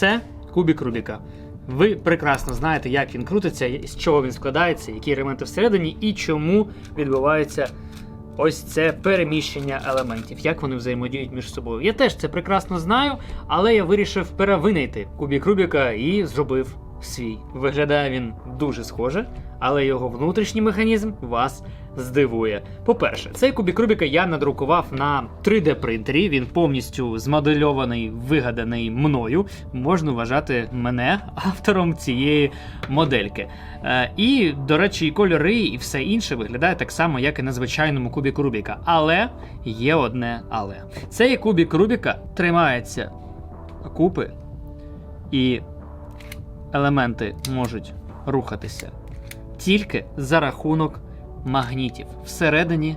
Це кубік Рубіка. Ви прекрасно знаєте, як він крутиться, з чого він складається, які елементи всередині і чому відбувається ось це переміщення елементів, як вони взаємодіють між собою. Я теж це прекрасно знаю, але я вирішив перевинайти кубік Рубіка і зробив свій. Виглядає він дуже схоже, але його внутрішній механізм вас здивує. По-перше, цей кубік Рубіка я надрукував на 3D принтері. Він повністю змодельований, вигаданий мною. Можна вважати мене автором цієї модельки. Е, і, до речі, і кольори, і все інше виглядає так само, як і на звичайному кубіку Рубіка. Але є одне але. Цей кубік Рубіка тримається купи, і елементи можуть рухатися тільки за рахунок магнітів. Всередині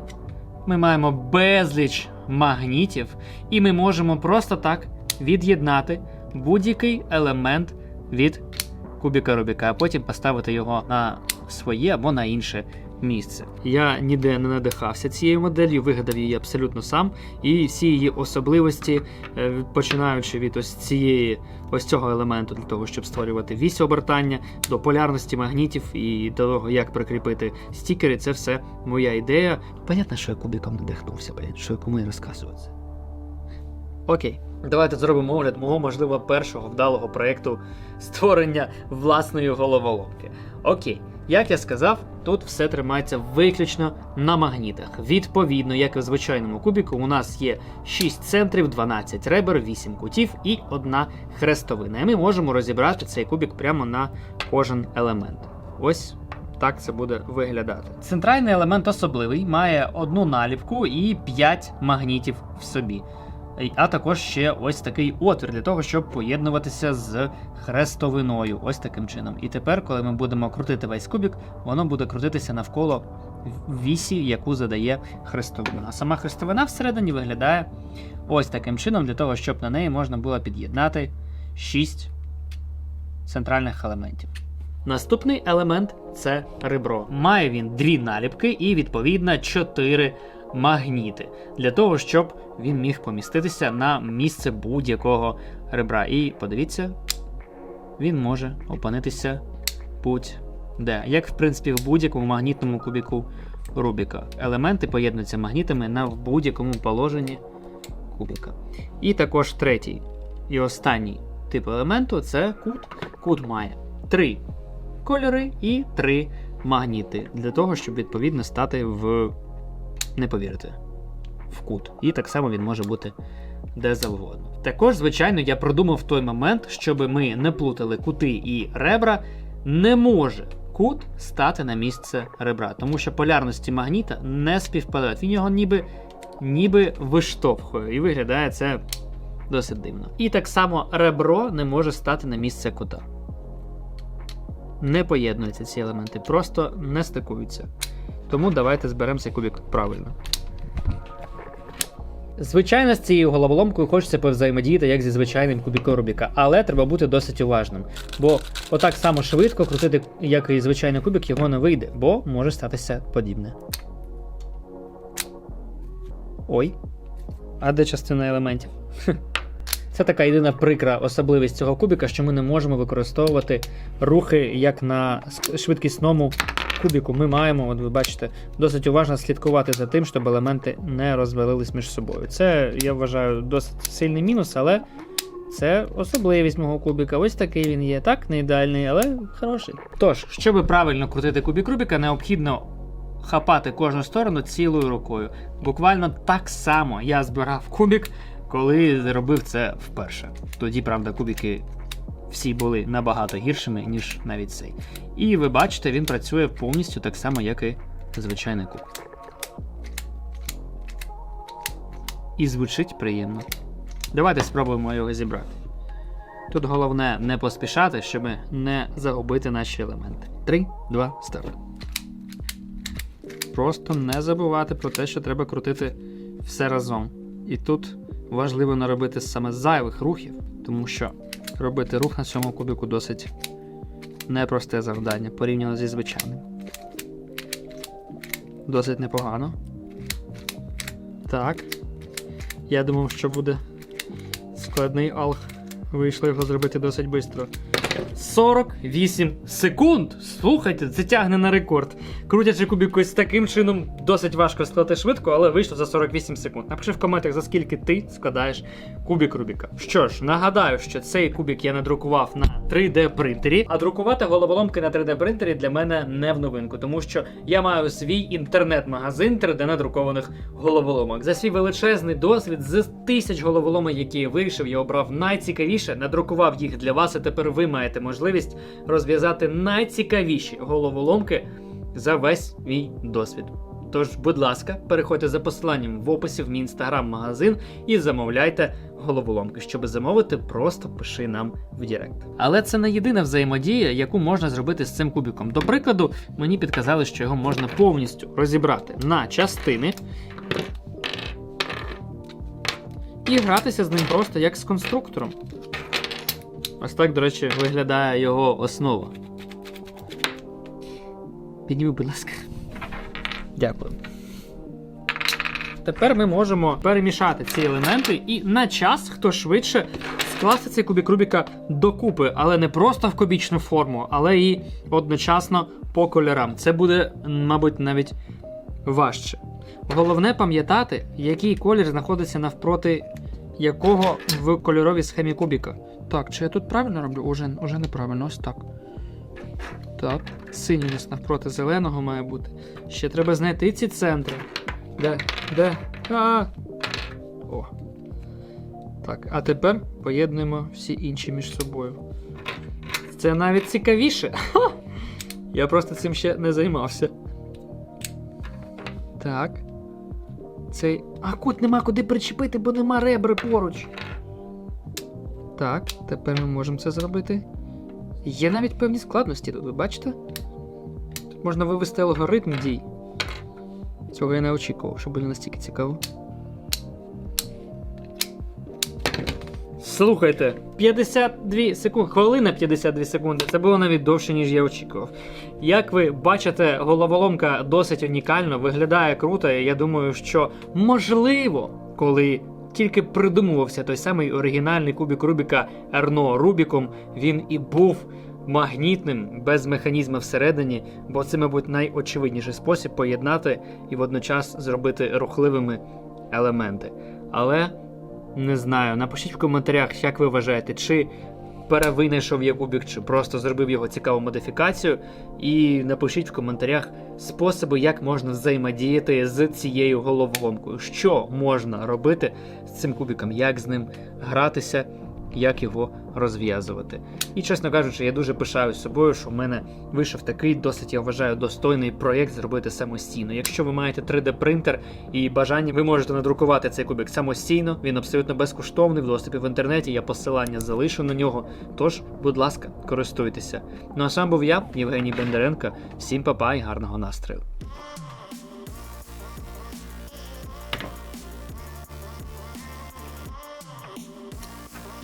ми маємо безліч магнітів, і ми можемо просто так від'єднати будь-який елемент від кубіка Рубіка, а потім поставити його на своє або на інше місце. Я ніде не надихався цією моделлю, вигадав її абсолютно сам, і всі її особливості, е, починаючи від ось цієї ось цього елементу для того, щоб створювати вісь обертання, до полярності магнітів і до того, як прикріпити стікери, це все моя ідея. Понятно, що я кубіком надихнувся, блін, що кому і розказувати. Окей, давайте зробимо огляд мого, можливо, першого вдалого проєкту створення власної головоломки. Окей, як я сказав, тут все тримається виключно на магнітах. Відповідно, як і в звичайному кубіку, у нас є 6 центрів, 12 ребер, 8 кутів і одна хрестовина. І ми можемо розібрати цей кубік прямо на кожен елемент. Ось так це буде виглядати. Центральний елемент особливий, має одну наліпку і 5 магнітів в собі. А також ще ось такий отвір для того, щоб поєднуватися з хрестовиною. Ось таким чином. І тепер, коли ми будемо крутити весь кубік, воно буде крутитися навколо вісі, яку задає хрестовина. А сама хрестовина всередині виглядає ось таким чином, для того, щоб на неї можна було під'єднати 6 центральних елементів. Наступний елемент це ребро. Має він дві наліпки і, відповідно, чотири магніти для того, щоб він міг поміститися на місце будь-якого ребра. І подивіться, він може опинитися будь-де. Як, в принципі, в будь-якому магнітному кубіку Рубіка. Елементи поєднуються магнітами на будь-якому положенні кубіка. І також третій і останній тип елементу це кут. Кут має три кольори і три магніти для того, щоб відповідно стати в не повірите, в кут. І так само він може бути де завгодно. Також, звичайно, я продумав той момент, щоб ми не плутали кути і ребра, не може кут стати на місце ребра, тому що полярності магніта не співпадають. Він його ніби, ніби виштовхує, і виглядає це досить дивно. І так само ребро не може стати на місце кута. Не поєднуються ці елементи, просто не стикуються. Тому давайте зберемо цей кубик правильно. Звичайно, з цією головоломкою хочеться повзаємодіяти, як зі звичайним кубіком Рубіка, але треба бути досить уважним. Бо отак само швидко крутити, як і звичайний кубик, його не вийде, бо може статися подібне. Ой. А де частина елементів? Це така єдина прикра особливість цього кубіка, що ми не можемо використовувати рухи як на швидкісному кубіку. Ми маємо, от ви бачите, досить уважно слідкувати за тим, щоб елементи не розвалились між собою. Це, я вважаю, досить сильний мінус, але це особливість мого кубіка. Ось такий він є. Так, не ідеальний, але хороший. Тож, щоб правильно крутити кубік Рубіка, необхідно. Хапати кожну сторону цілою рукою. Буквально так само я збирав кубік, коли робив це вперше. Тоді, правда, кубики всі були набагато гіршими, ніж навіть цей. І ви бачите, він працює повністю так само, як і звичайний куб. І звучить приємно. Давайте спробуємо його зібрати. Тут головне не поспішати, щоб не загубити наші елементи. 3, 2, старт. Просто не забувати про те, що треба крутити все разом. І тут важливо не робити саме зайвих рухів, тому що робити рух на цьому кубику досить непросте завдання порівняно зі звичайним. Досить непогано. Так. Я думав, що буде складний алг, Вийшло його зробити досить швидко. 48 секунд! Слухайте, це тягне на рекорд. Крутячи кубик ось таким чином, досить важко складати швидко, але вийшло за 48 секунд. Напиши в коментах, за скільки ти складаєш кубик Рубіка. Що ж, нагадаю, що цей кубик я надрукував на 3D принтері, а друкувати головоломки на 3D принтері для мене не в новинку, тому що я маю свій інтернет-магазин 3D надрукованих головоломок. За свій величезний досвід з тисяч головоломок, які я вирішив, я обрав найцікавіше, надрукував їх для вас, і тепер ви маєте можливість розв'язати найцікавіші головоломки за весь мій досвід. Тож, будь ласка, переходьте за посиланням в описі в мій інстаграм-магазин і замовляйте головоломки. Щоб замовити, просто пиши нам в Директ. Але це не єдина взаємодія, яку можна зробити з цим кубиком. До прикладу, мені підказали, що його можна повністю розібрати на частини і гратися з ним просто як з конструктором. Ось так, до речі, виглядає його основа. Підніми, будь ласка. Дякую. Тепер ми можемо перемішати ці елементи і на час, хто швидше, скласти цей кубік Рубіка докупи, але не просто в кубічну форму, але і одночасно по кольорам. Це буде, мабуть, навіть важче. Головне пам'ятати, який колір знаходиться навпроти якого в кольоровій схемі кубіка. Так, чи я тут правильно роблю? Уже, уже неправильно, ось так. Так, синій нас навпроти зеленого має бути. Ще треба знайти ці центри. Де? Де? А. О. Так, а тепер поєднуємо всі інші між собою. Це навіть цікавіше. Ха! Я просто цим ще не займався. Так. Цей. А кут нема куди причепити, бо нема ребри поруч. Так, тепер ми можемо це зробити. Є навіть певні складності тут, ви бачите? Тут можна вивести алгоритм дій. Цього я не очікував, що буде настільки цікаво. Слухайте, 52 секунди, хвилина 52 секунди. Це було навіть довше, ніж я очікував. Як ви бачите, головоломка досить унікально, виглядає круто. і Я думаю, що можливо, коли тільки придумувався той самий оригінальний кубік Рубіка Ерно Рубіком, він і був магнітним без механізму всередині, бо це, мабуть, найочевидніший спосіб поєднати і водночас зробити рухливими елементи. Але не знаю, напишіть в коментарях, як ви вважаєте, чи перевинайшов я кубік, чи просто зробив його цікаву модифікацію. І напишіть в коментарях способи, як можна взаємодіяти з цією головоломкою. Що можна робити з цим кубіком, як з ним гратися, як його розв'язувати. І чесно кажучи, я дуже пишаюсь собою, що в мене вийшов такий досить, я вважаю, достойний проєкт зробити самостійно. Якщо ви маєте 3D принтер і бажання, ви можете надрукувати цей кубик самостійно. Він абсолютно безкоштовний в доступі в інтернеті. Я посилання залишу на нього. Тож, будь ласка, користуйтеся. Ну а сам був я, Євгеній Бондаренко. Всім папа і гарного настрою.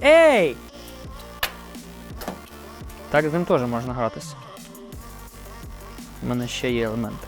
Ей! Так з ним теж можна гратися. У мене ще є елементи.